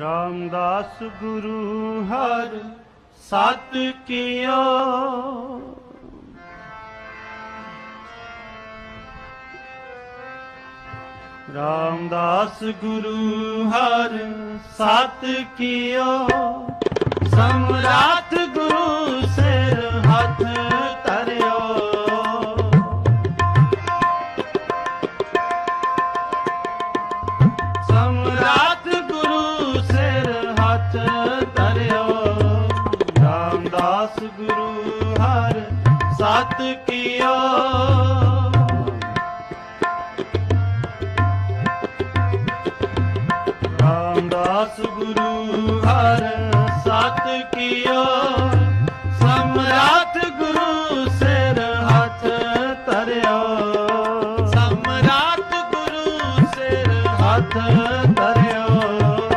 ਰਾਮਦਾਸ ਗੁਰੂ ਹਰ ਸਤ ਕੀਓ। ਰਾਮਦਾਸ ਗੁਰੂ ਹਰ ਸਤ ਕੀਓ। ਸਮਰਾਟ ਗੁਰੂ ਸਿਰ ਹੱਥ ਧਰਿਓ। ਸਮਰਾਟ ਧਰਿਓ। ਰਾਮਦਾਸ ਗੁਰੂ ਹਰ ਸਤ ਕੀਓ। ਰਾਮਦਾਸ ਗੁਰੂ ਹਰ ਸਤ ਕੀਓ। ਸਮਰਾਟ ਗੁਰੂ ਸਿਰ ਹੱਥ ਧਰਿਓ। ਸਮਰਾਟ ਗੁਰੂ ਸਿਰ ਹੱਥ